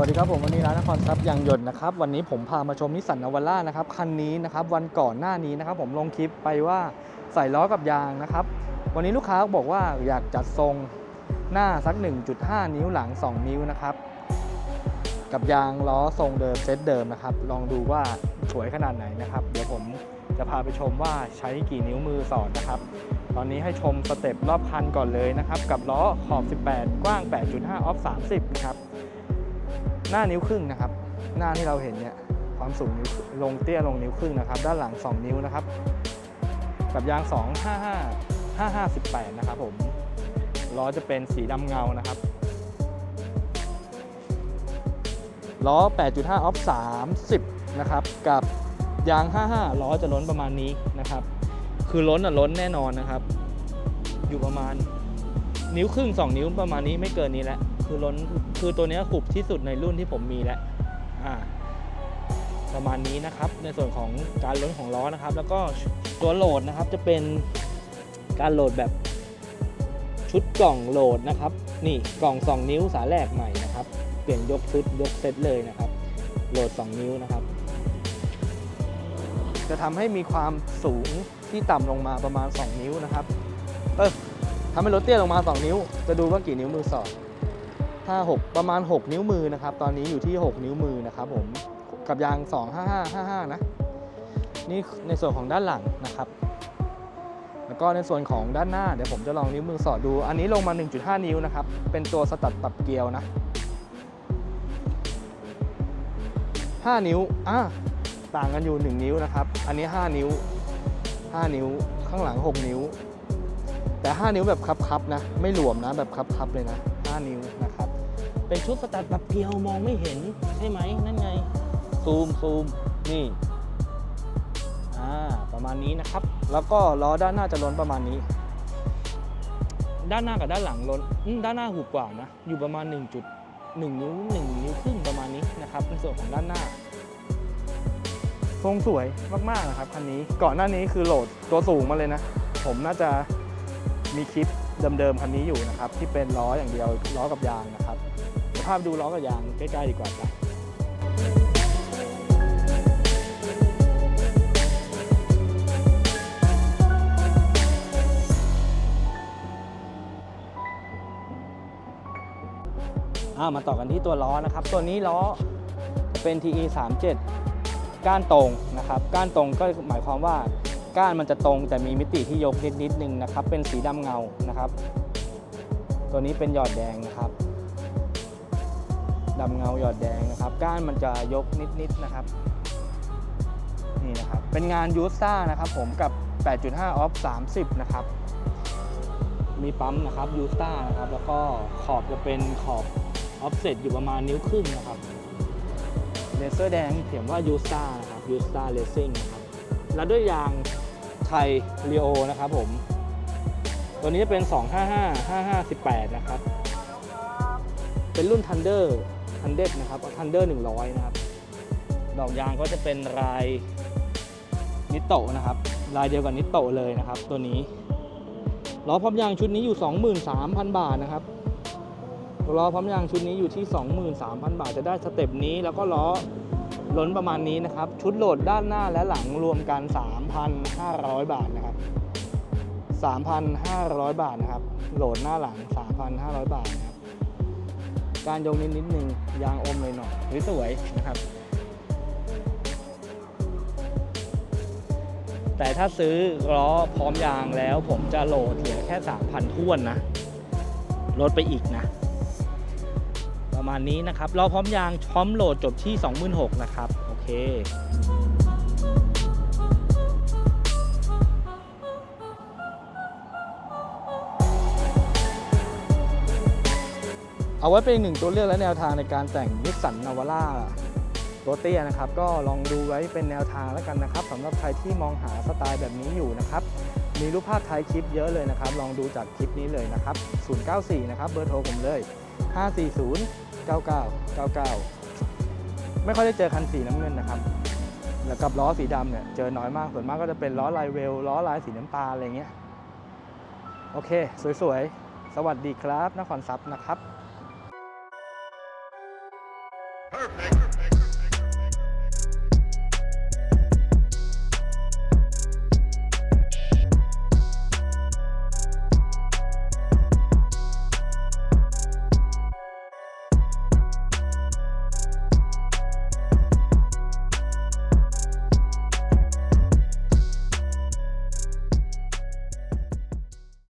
วัสดีครับผมวันนี้ร้านนครทรัพย์ยางยนต์นะครับวันนี้ผมพามาชมนิสสันนาวาร่านะครับคันนี้นะครับวันก่อนหน้านี้นะครับผมลงคลิปไปว่าใส่ล้อกับยางนะครับวันนี้ลูกค้าบอกว่าอยากจัดทรงหน้าสัก 1.5 นิ้วหลัง 2 นิ้วนะครับกับยางล้อทรงเดิมเซตเดิมนะครับลองดูว่าสวยขนาดไหนนะครับเดี๋ยวผมจะพาไปชมว่าใช้กี่นิ้วมือสอดนะครับตอนนี้ให้ชมสเต็ปรอบคันก่อนเลยนะครับกับล้อขอบ 18 กว้าง 8.5 ออฟ 30นะครับ หน้านิ้วครึ่งนะครับ หน้าที่เราเห็นเนี่ยความสูงนิ้วลงเตี้ยลงนิ้วครึ่งนะครับ ด้านหลัง 2 นิ้วนะครับ กับยาง 255 5518 นะครับผมล้อจะเป็นสีดำเงานะครับล้อ 8.5 ออฟ 30 นะครับ กับยาง 55 ล้อจะล้นประมาณนี้นะครับ คือล้นอะล้นแน่นอนนะครับ อยู่ประมาณนิ้วครึ่ง 2 นิ้วประมาณนี้ไม่เกินนี้แหละ คือล้นคือตัวนี้ขุบที่สุดในรุ่นที่ผมมีแล้วอ่าประมาณนี้นะครับ ในส่วนของการล้นของล้อนะครับ แล้วก็ตัวโหลดนะครับจะเป็นการโหลดแบบชุดกล่องโหลดนะครับ นี่กล่อง 2 นิ้วสาแหลกใหม่นะครับ เปลี่ยนยกชุดยกเซตเลยนะครับ โหลด 2 นิ้วนะครับ จะทำให้มีความสูงที่ต่ำลงมาประมาณ 2 นิ้วนะครับ เออทำให้รถเตี้ยลงมา 2 นิ้ว จะดูว่ากี่นิ้วมือสอด 5 6 ประมาณ 6 นิ้วมือนะครับ ตอนนี้อยู่ที่ 6 นิ้วมือนะครับผม กับยาง 25555 นะ นี่ในส่วนของด้านหลังนะครับ แล้วก็ในส่วนของด้านหน้า เดี๋ยวผมจะลองนิ้วมือสอดดู อันนี้ลงมา 1.5 นิ้วนะครับ เป็นตัวสตัดปรับเกลียวนะ 5 นิ้ว อะต่างกันอยู่ 1 นิ้วนะครับ อันนี้ 5 นิ้ว 5 นิ้ว ข้างหลัง 6 นิ้ว แต่ 5 นิ้วแบบคับๆนะ ไม่หลวมนะ แบบคับๆเลยนะ 5 นิ้วนะครับ เป็นชุดสตัดแบบเกียวมองไม่เห็นใช่ไหมนั่นไง ซูมซูมนี่อ่าประมาณนี้นะครับ แล้วก็ล้อด้านหน้าจะล้นประมาณนี้ ด้านหน้ากับด้านหลังล้นด้านหน้าหูกว่านะ อยู่ประมาณ1จุด1นิ้ว1นิ้วครึ่งประมาณนี้นะครับในส่วนของด้านหน้าทรงสวยมากๆนะครับคันนี้ก่อนหน้านี้คือโหลดตัวสูงมาเลยนะ ผมน่าจะมีคลิป เดิมๆคันนี้อยู่นะครับ ที่เป็นล้ออย่างเดียวล้อกับยางนะครับภาพดูล้อกับยางใกล้ๆดีกว่าจ้ะอ่ามาต่อกันที่ตัวล้อนะครับ ตัวนี้ล้อเป็น TE 37ก้านตรงนะครับ ก้านตรงก็หมายความว่า ก้านมันจะตรงแต่มีมิติที่ยกนิดนิดนึงนะครับ เป็นสีดำเงานะครับ ตัวนี้เป็นหยอดแดงนะครับดำเงาหยอดแดงนะครับ ก้านมันจะยกนิดนิดนะครับนี่นะครับ เป็นงานยูซ่านะครับ ผมกับ 8.5 ออฟ 30 นะครับ มีปั๊มนะครับยูซ่านะครับ แล้วก็ขอบจะเป็นขอบออฟเซตอยู่ประมาณนิ้วครึ่งนะครับเลเซอร์แดงเขียนว่ายูซ่านะครับยูซ่าเลซิ่งนะครับแล้วด้วยยาง ไทยเรีโอนะครับผม ตัวนี้จะเป็น 255 5518 นะครับ เป็นรุ่น Thunder Thunder นะครับ Thunder 100 นะครับ ดอกยางก็จะเป็นลายนิโตะนะครับ ลายเดียวกับนิโตะเลยนะครับ ตัวนี้ล้อพร้อมยางชุดนี้อยู่ 23,000 บาทนะครับล้อพร้อมยางชุดนี้อยู่ที่ 23,000 บาทจะได้สเต็ปนี้แล้วก็ล้อ ล้นประมาณนี้นะครับ ชุดโหลดด้านหน้าและหลังรวมกัน 3,500 บาทนะครับ 3,500 บาทนะครับ โหลดหน้าหลัง 3,500 บาทนะครับ การยงนิดนิดนึง ยางอมเลยหน่อยหรือสวยนะครับ แต่ถ้าซื้อล้อพร้อมยางแล้วผมจะโหลดเหลือแค่ 3,000ท้วนนะ ลดไปอีกนะ ประมาณนี้นะครับล้อพร้อมยางพร้อมโหลดจบที่ 26,000นะครับโอเคเอาไว้เป็นหนึ่งตัวเลือกและแนวทางในการแต่งนิสสันนาวาร่าตัวเตี้ยนะครับ ก็ลองดูไว้เป็นแนวทางแล้วกันนะครับสำหรับใครที่มองหาสไตล์แบบนี้อยู่นะครับ มีรูปภาพท้ายคลิปเยอะเลยนะครับ ลองดูจากคลิปนี้เลยนะครับ 094 นะครับเบอร์โทรผมเลย 540 9999 ไม่ค่อยได้เจอคันสีน้ำเงินนะครับ แล้วกับล้อสีดำเนี่ยเจอน้อยมาก ส่วนมากก็จะเป็นล้อลายเวล ล้อลายสีน้ำตาลอะไรเงี้ย โอเค สวยๆ สวัสดีครับ นครทรับนะครับ